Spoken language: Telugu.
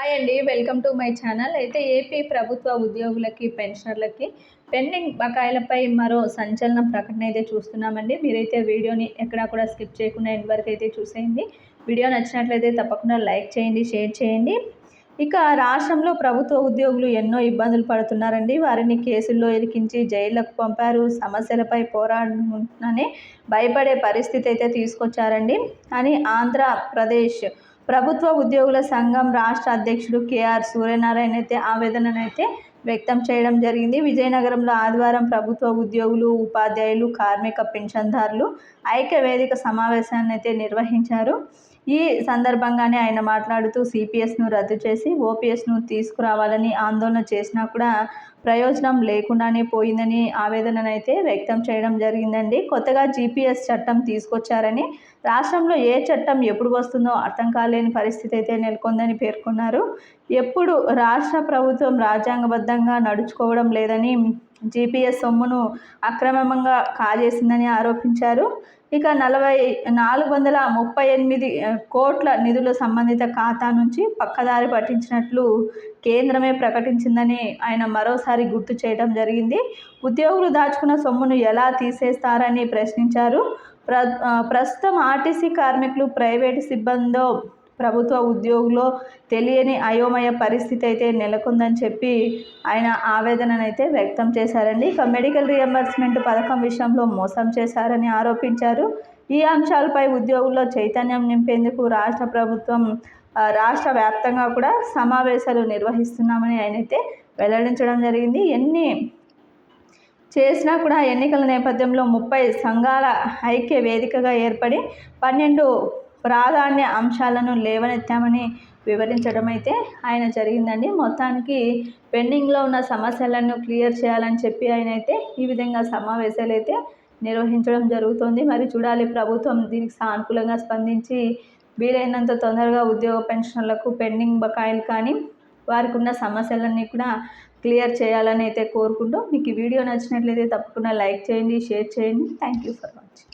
హాయ్ అండి వెల్కమ్ టు మై ఛానల్. అయితే ఏపీ ప్రభుత్వ ఉద్యోగులకి పెన్షనర్లకి పెండింగ్ బకాయిలపై మరో సంచలన ప్రకటన అయితే చూస్తున్నామండి. మీరైతే వీడియోని ఎక్కడా కూడా స్కిప్ చేయకుండా ఎండ్ వరకు అయితే చూసేయండి. వీడియో నచ్చినట్లయితే తప్పకుండా లైక్ చేయండి షేర్ చేయండి. ఇక రాష్ట్రంలో ప్రభుత్వ ఉద్యోగులు ఎన్నో ఇబ్బందులు పడుతున్నారండి. వారిని కేసుల్లో ఇరికించి జైళ్ళకు పంపారు. సమస్యలపై పోరాడుకుంటున్నానే భయపడే పరిస్థితి అయితే తీసుకొచ్చారండి. అని ఆంధ్రప్రదేశ్ ప్రభుత్వ ఉద్యోగుల సంఘం రాష్ట్ర అధ్యక్షుడు కేఆర్ సూర్యనారాయణ అయితే ఆవేదననైతే వ్యక్తం చేయడం జరిగింది. విజయనగరంలో ఆదివారం ప్రభుత్వ ఉద్యోగులు ఉపాధ్యాయులు కార్మిక పెన్షన్దారులు ఐక్య వేదిక సమావేశాన్ని అయితే నిర్వహించారు. ఈ సందర్భంగానే ఆయన మాట్లాడుతూ సిపిఎస్ను రద్దు చేసి ఓపీఎస్ను తీసుకురావాలని ఆందోళన చేసినా కూడా ప్రయోజనం లేకుండానే పోయిందని ఆవేదననైతే వ్యక్తం చేయడం జరిగిందండి. కొత్తగా జీపీఎస్ చట్టం తీసుకొచ్చారని రాష్ట్రంలో ఏ చట్టం ఎప్పుడు వస్తుందో అర్థం కాలేని పరిస్థితి అయితే నెలకొందని పేర్కొన్నారు. ఎప్పుడు రాష్ట్ర ప్రభుత్వం రాజ్యాంగబద్ధంగా నడుచుకోవడం లేదని జీపీఎస్ సొమ్మును అక్రమంగా కాజేసిందని ఆరోపించారు. ఇక నలభై నాలుగు వందల ముప్పై ఎనిమిది కోట్ల నిధుల సంబంధిత ఖాతా నుంచి పక్కదారి పట్టించినట్లు కేంద్రమే ప్రకటించిందని ఆయన మరోసారి గుర్తు చేయడం జరిగింది. ఉద్యోగులు దాచుకున్న సొమ్మును ఎలా తీసేస్తారని ప్రశ్నించారు. ప్ర ప్రస్తుతం ఆర్టీసీ కార్మికులు ప్రైవేటు సిబ్బందో ప్రభుత్వ ఉద్యోగులో తెలియని అయోమయ పరిస్థితి అయితే నెలకొందని చెప్పి ఆయన ఆవేదననైతే వ్యక్తం చేశారండి. ఇక మెడికల్ రియంబర్స్మెంట్ పథకం విషయంలో మోసం చేశారని ఆరోపించారు. ఈ అంశాలపై ఉద్యోగుల్లో చైతన్యం నింపేందుకు రాష్ట్ర ప్రభుత్వం రాష్ట్ర వ్యాప్తంగా కూడా సమావేశాలు నిర్వహిస్తున్నామని ఆయనైతే వెల్లడించడం జరిగింది. ఎన్ని చేసినా కూడా ఎన్నికల నేపథ్యంలో ముప్పై సంఘాల ఐక్య వేదికగా ఏర్పడి పన్నెండు ప్రాధాన్య అంశాలను లేవనెత్తామని వివరించడం అయితే ఆయన జరిగిందండి. మొత్తానికి పెండింగ్లో ఉన్న సమస్యలను క్లియర్ చేయాలని చెప్పి ఆయన అయితే ఈ విధంగా సమావేశాలు అయితే నిర్వహించడం జరుగుతుంది. మరి చూడాలి ప్రభుత్వం దీనికి సానుకూలంగా స్పందించి వీలైనంత తొందరగా ఉద్యోగ పెన్షన్లకు పెండింగ్ బకాయిలు కానీ వారికి ఉన్న సమస్యలన్నీ కూడా క్లియర్ చేయాలని అయితే కోరుకుంటూ మీకు ఈ వీడియో నచ్చినట్లయితే తప్పకుండా లైక్ చేయండి షేర్ చేయండి. Thank you for watching